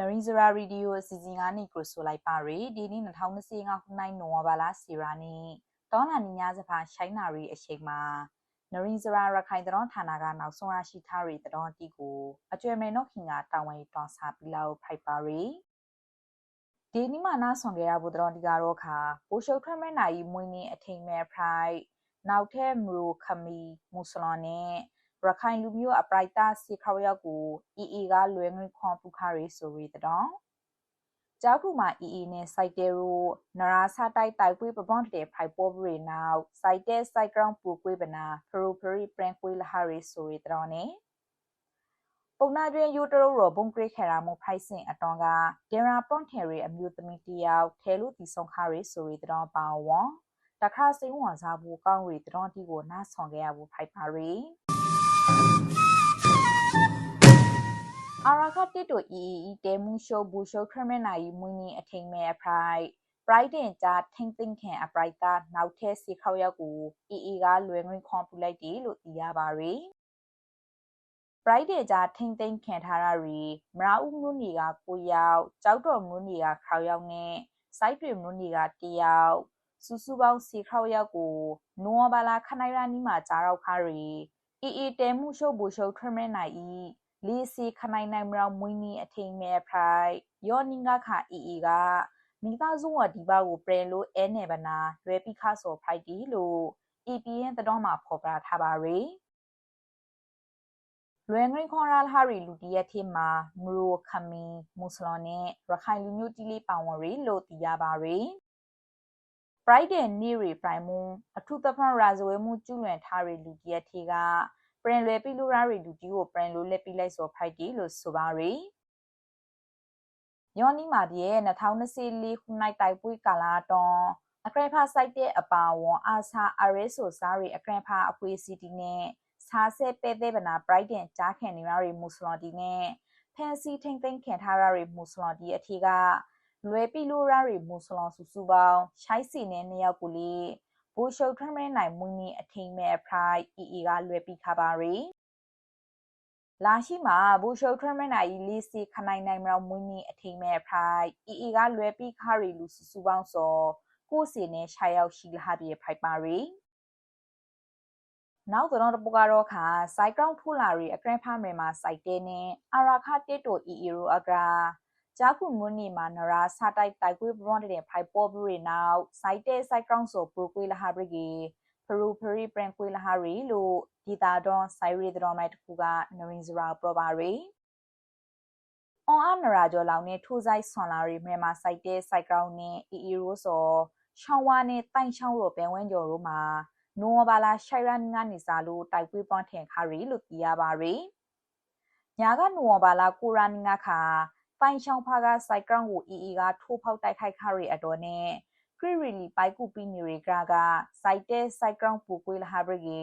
နရီဇရာရီဒီယိုအစီအစဉ်ကနေကိုဆိုလိုက်ပါရီဒီနေ့2025ခုနှစ်နိုဝဘာလစီရာနီတောလာနီညာစဖာရှိုင်းနာရီအချိန်မှာနရီဇရာရခိုင်တရောဌာနကနောက်ဆုံးရရှိထားရီတရောတီကိုအကျွဲမဲနော့ခင်ကတာဝန်တောင်းစားပြီးလောက်ဖိုက်ပါရီဒီနေ့မှနားဆောင်ကြရဖို့တရောတီကတော့ခါပိုရှုတ်ထွက်မဲ့နိုင်မွေးနေအထိန်မဲ့ဖရိုက်နောက်ထက်မရူခမီမူဆလွန်နဲ့ ရခိုင်လူမျိုးအပရိုက်တာစီခေါရောက်ကို EE ကလွယ်ငွေခွန်ပူခရီဆိုရီတောင်းကြောက်ခုမှာ EE နဲ့ site ရိုနရာစာတိုက်တိုက်ပွေးပပွန်တဲ့ဖိုင်ပေါ်ဘရီနောက် site site ground ပူကွေးပနာဖရိုဖရီပရန်ကွေးလဟာရီဆိုရီတောင်းနေပုံနာတွင်ယူတရိုရောဘုံကရိခေရာမှုဖိုက်စင်အတောင်ကဒေရာပွန်ထေရီအမျိုးသမီးတယောက်ထဲလူတီဆုံခါရီဆိုရီတောင်းပါဝွန်တခါစိန်ဝန်စားဘူးကောင်းရီတောင်းတီကိုနားဆောင်ခဲ့ရဘူးဖိုက်ပါရီ အာရာခတိတိုအီအီတဲမှုရှိုဘူရှိုခရမနာယီမွီနီအထိန်မဲအဖရိုက်ပရိုက်တင်ကြထင်းသိမ့်ခင်အပရိုက်တာနောက်ထဲစီခေါရောက်ကိုအီအီကလွယ်ငွေခွန်ပူလိုက်တယ်လို့သိရပါရီပရိုက်တင်ကြထင်းသိမ့်ခင်ထားရရီမရာဦးမျိုးနေကကိုရောက်ကြောက်တော်မျိုးနေကခေါရောက်နဲ့စိုက်တွေမျိုးနေကတယောက်စုစုပေါင်းစီခေါရောက်ကိုနိုဝဘာလာခနိုင်ရာနီမှာကြားရောက်ခါရီအီအီတဲမှုရှုပ်ဘူရှုပ်ထရမနိုင်ဤ လီစီခနိုင်နိုင်မရောမွီနီအထိန်မဲဖရိုက်ယောနင်းကခါအီအီကမိသားစုဝဒီဘာကိုပရလို့အဲနေပနာလွဲပိခါဆိုဖိုက်တီလို့ EPN တတော်မှာဖော်ပြထားပါရီလွယ်ငရိခွန်ရာဟာရီလူတီရဲ့ထေမှာမရိုခမီမွတ်စလန်နဲ့ရခိုင်လူမျိုးတီလေးပါဝင်ရီလို့သိရပါရီ Friday နေ့ရီပရိုင်မွန်အထူးသဖြင့်ရာဇဝဲမှုကျူးလွန်ထားရီလူတီရဲ့ထေက ပရင်လွယ်ပြီလူရာရီလူတီကိုပရင်လိုလက်ပြီးလိုက်စောဖိုက်တီလို့ဆိုပါရီယောနီမာပြေ2024ခုနိုင်တိုက်ပွဲကာလာတွန်အကရဖာစိုက်တဲ့အပါဝန်အာစာအရဲဆိုစားရီအကရဖာအပွေစီတီနဲ့စားဆဲပဲတဲ့ဗနာပရိုက်ဒန်ကြားခံနေရရီမူဆလန်တီနဲ့ဖန်စီထိန်သိမ်းခံထားရရီမူဆလန်တီအထီကလွယ်ပြီလူရာရီမူဆလန်စုစုပေါင်းရှိုက်စီနဲ့နှစ်ယောက်ကိုလေ ဘူရှုတ်ထမင်းနိုင်မွင်းနီအထိန်မဲ့ဖရိုက်အီအီကလွယ်ပြီးခပါရီလာရှိမှာဘူရှုတ်ထမင်းနိုင်လီစီခနိုင်နိုင်မရောမွင်းနီအထိန်မဲ့ဖရိုက်အီအီကလွယ်ပြီးခရီလူစုစုပေါင်းစောကိုစီနဲ့ရှာရောက်ရှိလာပြဖိုက်ပါရီနောက်တော့တပကတော့ခါစိုက်ကောင်ထူလာရီအကရဖာမဲမှာစိုက်တဲနဲ့အာရာခတေတိုအီအီရိုအကရာ ကြာခုမွနီမာနရာစာတိုက်တိုက်ကွေးဘွန်တဲ့ဖိုင်ပေါ်ဘရီနောက်စိုက်တဲစိုက်ကောင်ဆိုပရိုကွေးလာဟာဘရီဂီဖရူဖရီပရင်ကွေးလာဟာရီလို့ဒီတာဒွန်ဆိုင်ရီဒတော်မိုက်တခုကနရင်ဇရာပရပါရီအွန်အနရာကျော်လောင်နဲ့ထိုးဆိုင်ဆွန်လာရီမြန်မာစိုက်တဲစိုက်ကောင်နဲ့အီအီရိုဆိုရှောင်းဝါနဲ့တိုင်ချောင်းရောပဲဝဲကျော်တို့မှာနိုဝဘာလာရှိုင်ရန်ငါနေစာလို့တိုက်ပွဲပွန်ထင်ခါရီလို့သိရပါရီညာကနိုဝဘာလာကိုရာနငါခါ ပိုင်ချောင်းဖာကစိုက်ကောင်ကိုအီအီကထိုးဖောက်တိုက်ခိုက်ခရီအတော်နဲ့ခရီရီလီပိုက်ကူပီနီရီကကစိုက်တဲစိုက်ကောင်ပူကွေးလဟာဘရီ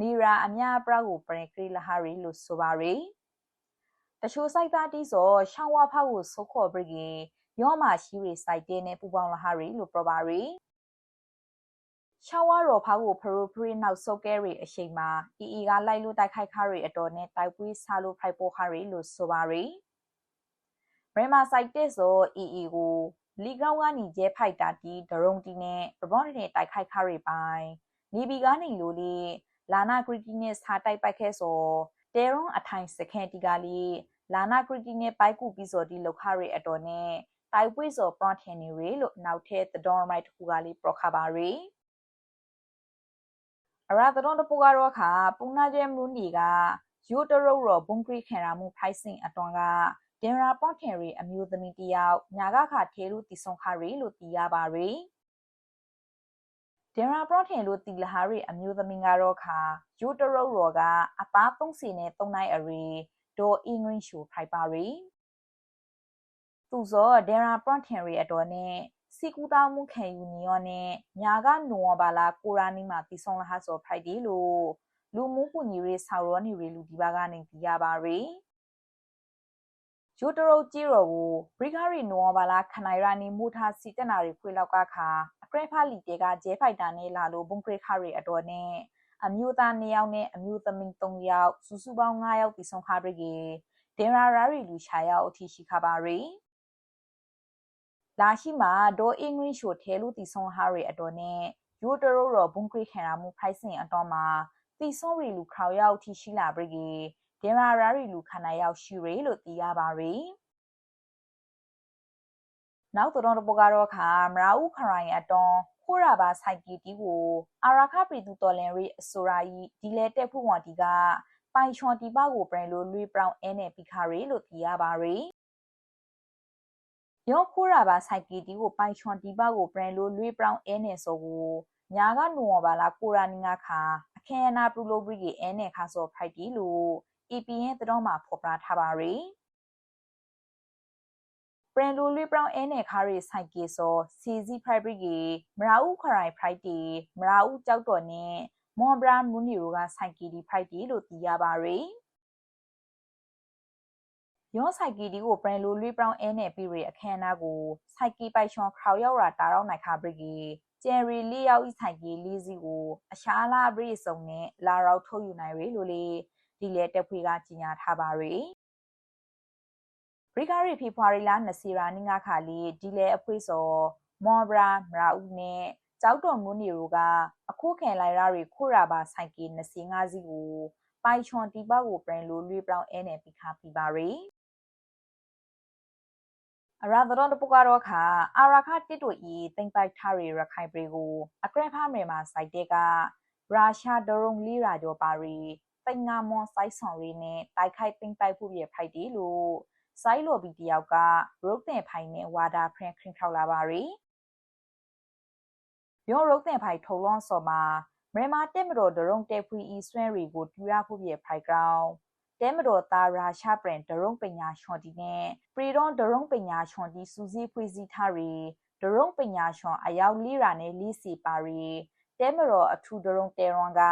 နီရာအမြပရာကိုပရင်ခရီလဟာရီလို့ဆိုပါရီတချို့စိုက်သားတီးစောရှောင်းဝါဖောက်ကိုစုခေါ်ဘရီယောမရှိရီစိုက်တဲနဲ့ပူပေါင်းလဟာရီလို့ပြောပါရီရှောင်းဝါရောဖောက်ကိုဖရိုဖရီနောက်ဆုတ်ကဲရီအရှိန်မှာအီအီကလိုက်လို့တိုက်ခိုက်ခရီအတော်နဲ့တိုက်ပွေးဆာလို့ဖိုက်ပေါ်ခရီလို့ဆိုပါရီ ဘရမာစိုက်တစ်ဆိုအီအီကို လီဂရောင်းကနေကျဲဖိုက်တာတီဒရုံတီနဲ့ပဘော့နဲ့တိုက်ခိုက်ခရီပိုင်းနေဘီကနေလိုလေးလာနာဂရီတီနဲ့စာတိုက်ပိုက်ခဲဆိုတဲရွန်အထိုင်စခဲတီကလေးလာနာဂရီတီနဲ့ပိုက်ကူပြီးဆိုဒီလောက်ခရီအတော်နဲ့တိုက်ပွေးဆိုပရော့ထင်နေရီလို့နောက်ထဲသဒေါ်မိုက်တခုကလေးပရခပါရီအရာသတော်တပူကတော့ခါပူနာကျဲမလူနီကယူတရုရောဘုံကရိခေရာမှုဖိုက်စင်အတွန်က ဒင်ရာပေါ့ခင်ရီအမျိုးသမီးတယောက်ညာကခါထေလူတီဆုံခါရီလို့တီးရပါရီဒင်ရာပရော့ထင်လို့တီလဟာရီအမျိုးသမီးကတော့ခါယူတရုရောကအသားသုံးစီနဲ့သုံးနိုင်အရီဒိုအင်္ဂရင်းရှူဖိုက်ပါရီသူဇောဒင်ရာပရော့ထင်ရီအတော်နဲ့စီကူတောင်းမှုခံယူနေရောနဲ့ညာကနိုဝဘာလာကိုရာနီမှာတီဆုံလာဟာဆိုဖိုက်ဒီလို့လူမှုကူညီရေးဆောက်ရောနေရီလူဒီဘာကနေတီးရပါရီ ဂျိုတရိုဂျီရိုကိုဘရိဂါရီနိုဘာလာခနိုင်ရာနီမူထာစီတနာရီခွေလောက်ကခါအကရဖာလီတေကဂျဲဖိုက်တာနဲ့လာလို့ဘုံကရခရီအတော်နဲ့အမျိုးသား2ယောက်နဲ့အမျိုးသမီး3ယောက်စုစုပေါင်း9ယောက်ပြီးဆုံးခါပရိကေတင်ရာရာရီလူရှာယာအထီရှိခပါရီလာရှိမှာဒိုအင်္ဂလိပ်ရှိုထဲလူတီဆုံဟာရီအတော်နဲ့ယိုတရိုရောဘုံကရိခံရမှုဖိုက်စင်အတော်မှာတီဆုံရီလူခေါရောက်ထီရှိလာပြီကေ တင်ရာရာရီလူခန္ဓာရောက်ရှိရီလို့သိရပါရီနောက်တော်တော်ကတော့ခါမရာဦးခရိုင်အတော်ခိုးရပါဆိုင်ကီတီကိုအာရာခပရီတူတော်လန်ရီအစိုးရာကြီးဒီလေတက်ဖို့ဝန်တီကပိုင်ချွန်တီပါကိုပရင်လိုလွေပရောင်အဲနဲ့ပီခါရီလို့သိရပါရီယောခိုးရပါဆိုင်ကီတီကိုပိုင်ချွန်တီပါကိုပရင်လိုလွေပရောင်အဲနဲ့ဆိုကိုညာကနိုဝဘာလာကိုရာနီငါခါအခဲနာပလူလိုဘရီကအဲနဲ့ခါဆိုဖိုက်တီလို့ EPN တော်မှာဖော်ပြထားပါရီပရန်လိုလွေပရောင်အဲနဲ့ခါရီဆိုင်ကေစောစီဇီဖရိုက်ဘရီကမရာဦးခရိုင်ဖရိုက်တီမရာဦးကြောက်တော်နဲ့မွန်ဘရာမူနီရိုကဆိုင်ကီဒီဖရိုက်တီလို့သိရပါရီယောဆိုင်ကီဒီကိုပရန်လိုလွေပရောင်အဲနဲ့ပြီးရအခမ်းအနားကိုဆိုင်ကီပိုက်ချွန်ခရောရောက်ရာတာတော့နိုင်ခါဘရီကကျယ်ရီလေးရောက်ဤဆိုင်ကီလေးစီကိုအရှားလာဘရီစုံနဲ့လာရောက်ထုတ်ယူနိုင်ရလို့လေ ဒီလေတက်ဖွေကကြီးညာထားပါရီရိကာရီဖေဖော်ဝါရီလ20ရာနေ့ကခါလီဒီလေအဖွေးစောမော်ဘရာမရာဦးနဲ့ကျောက်တော်မွန်းနေတို့ကအခုခံလိုက်ရတွေခိုးရပါဆိုင်ကီ25စီးကိုပိုင်ချွန်တီပောက်ကိုပြန်လို့လွေပြောင်းအဲနဲ့ပြီးခါပြပါရီအရာတော်တပုကတော့ခါအာရာခတစ်တို့ဤတင်ပိုက်ထားရီရခိုင်ပရီကိုအကရဖာမေမှာစိုက်တဲ့ကရုရှားဒရုံလီရာဂျိုပါရီ တင်ငါမွန်စိုက်ဆောင်ရီနဲ့တိုက်ခိုက်တင်ပိုက်ဖို့ပြဖိုက်တီလို့စိုင်းလိုဘီတယောက်ကရုပ်တဲ့ဖိုင်နဲ့ဝါဒါဖရန်ခရင်ထောက်လာပါရီယောရုပ်တဲ့ဖိုင်ထုံလွန်စော်မှာမြန်မာတက်မတော်ဒရုံတက်ဖွီဤဆွဲရီကိုတူရဖို့ပြဖိုင်ကောင်တဲမတော်သားရာရှာပရင်ဒရုံပညာချွန်တီနဲ့ပရီဒွန်ဒရုံပညာချွန်တီစူစီဖွေစီထားရီဒရုံပညာချွန်အရောက်လီရာနဲ့လီစီပါရီတဲမတော်အထူဒရုံတဲရွန်က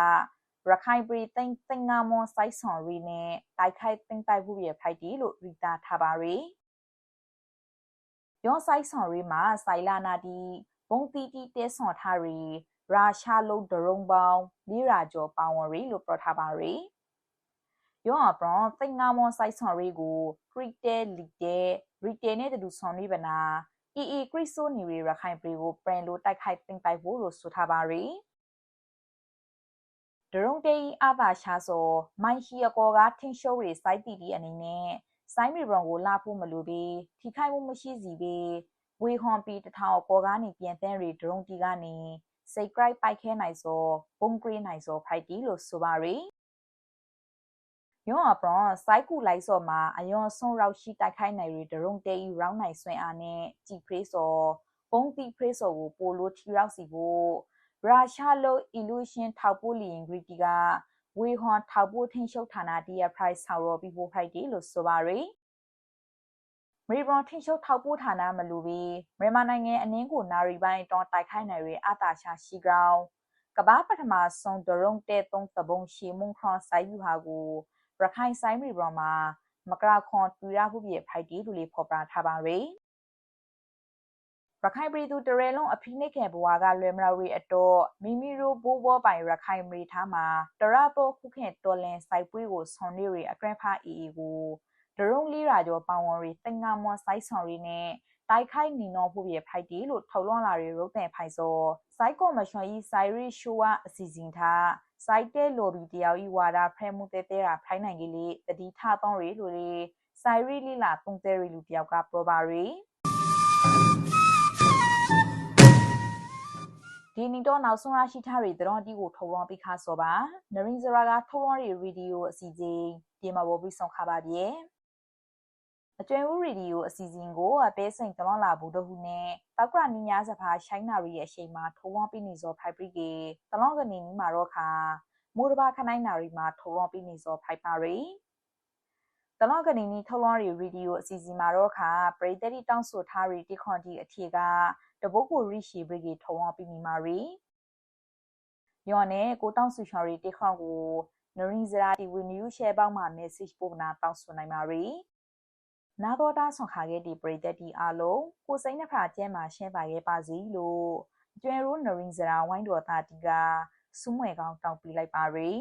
ရခိုင်ပြည်သိန်းသိန်းငါမွန်စိုက်ဆောင်ရီနဲ့တိုက်ခိုက်သိန်းပိုက်မှုရဲ့ဖိုက်တီလို့ရီတာထားပါရီယောစိုက်ဆောင်ရီမှာစိုင်လာနာတီဘုံတီတီတဲဆွန်ထားရီရာရှာလုံးဒရုံပေါင်းလီရာကျော်ပါဝင်ရီလို့ပြောထားပါရီယောအပရွန်သိန်းငါမွန်စိုက်ဆောင်ရီကိုခရီတဲလီတဲရီတဲနဲ့တူဆောင်ရီပနာအီအီခရစ်ဆိုနီရီရခိုင်ပြည်ကိုပရန်လိုတိုက်ခိုက်သိန်းပိုက်ဖို့လို့ဆိုထားပါရီ ဒရုံတေးအာသာရှာဆိုမိုင်ရှိအကောကထင်းရှိုးရီစိုက်တီတီအနေနဲ့စိုင်းမီဘရွန်ကိုလာဖို့မလိုပြီးထိခိုက်မှုမရှိစီပြီးဝေဟွန်ပီတထောင်အကောကနေပြန်တန်းရီဒရုံတီကနေစိတ်ကြိုက်ပိုက်ခဲနိုင်ဆိုပုံကရီနိုင်ဆိုဖိုက်တီလို့ဆိုပါရီယောအပရွန်စိုက်ကူလိုက်စောမှာအယွန်ဆုံးရောက်ရှိတိုက်ခိုက်နိုင်ရီဒရုံတေးရောင်းနိုင်ဆွင်အားနဲ့ကြည်ဖရေးစောပုံတီဖရေးစောကိုပိုလိုထီရောက်စီဖို့ ရုရှားလို့ illusion ထောက်ပို့လီရင်ဂရီတီကဝေဟွန်ထောက်ပို့ထင်းရှုပ်ဌာနတီရ price ဆောက်ရောပြီးဖို့ဖိုက်တီလို့ဆိုပါရီမေဘရွန်ထင်းရှုပ်ထောက်ပို့ဌာနမလူပြီးမြန်မာနိုင်ငံအနည်းကိုနာရီပိုင်းတောင်းတိုက်ခိုက်နိုင်ရအတာရှာရှိကြောင်းကဘာပထမဆုံးဒရုံတဲသုံးသဘုံရှီမုန်ခရဆိုင်ယူဟာကိုရခိုင်ဆိုင်မေဘရွန်မှာမကရာခွန်တူရဖို့ပြဖိုက်တီလူလေးဖော်ပြထားပါရီ ရခိုင်ပြည်သူတရဲလုံးအဖိနှိတ်ခံဘဝကလွယ်မရရီအတော့မိမိတို့ဘိုးဘောပိုင်ရခိုင်မီထားမှာတရတော့ခုခင်တော်လန်စိုက်ပွေးကိုဆွန်နေရီအတွဲဖာအီအီကိုဒရုံလီရာကျော်ပောင်ဝရီတင်ငါမွန်စိုက်ဆွန်ရီနဲ့တိုက်ခိုက်နီနောဖို့ပြဖိုက်တီလို့ထော်လွန်လာရီရုပ်တဲ့ဖိုက်စောစိုက်ကောမရှင်ဤစိုက်ရီရှိုဝအစီစဉ်ထားစိုက်တဲ့လိုဘီတယောက်ဤဝါဒဖဲမှုတဲတဲတာဖိုင်းနိုင်ကြီးလေးတတိထသောရီလိုလေးစိုက်ရီလီလာပုံတဲရီလူတယောက်ကပရိုပါရီ ဒီနီတော့နောက်ဆုံးရရှိထားတွေတရောတီကိုထုံလွှမ်းပြီးခါစောပါနရင်ဇရာကထုံလွှမ်းရီဗီဒီယိုအစီအစဉ်ဒီမှာပေါ်ပြီးဆုံးခါပါပြေအကျွဲဦးရေဒီယိုအစီအစဉ်ကိုအပေးစိန်တလောလာဘူးတို့ဟုနဲ့တောက်ကရနီညာစဖာရှိုင်းနာရီရဲ့အချိန်မှာထုံလွှမ်းပြီးနေစောဖိုက်ပရီကေတလောကနေနီမှာတော့ခါမိုးတဘာခနိုင်နာရီမှာထုံလွှမ်းပြီးနေစောဖိုက်ပါရီ တလောကနေနီထုံလွှမ်းရီဗီဒီယိုအစီအစဉ်မှာတော့ခါပရိသတ်တောင်းဆိုထားရီတိခွန်တီအထီကတဘုတ်ကိုရိရှိဘရိကေထုံအောင်ပြီးမိမာရီယောနဲ့ကိုတောင်းဆူချော်ရီတေခေါကိုနရင်ဇရာတီဝီနယူရှဲပေါင်းမှာ message ပို့နာတောင်းဆိုနိုင်ပါရီနာတော်တာဆွန်ခါခဲ့ဒီပရိသတ်တီအားလုံးကိုစိမ့်နှဖာကျဲမှာရှင်းပါခဲ့ပါစီလို့ကျွဲရိုးနရင်ဇရာဝိုင်းတော်တာတီကစူးမွေကောင်းတောင်းပြလိုက်ပါရီ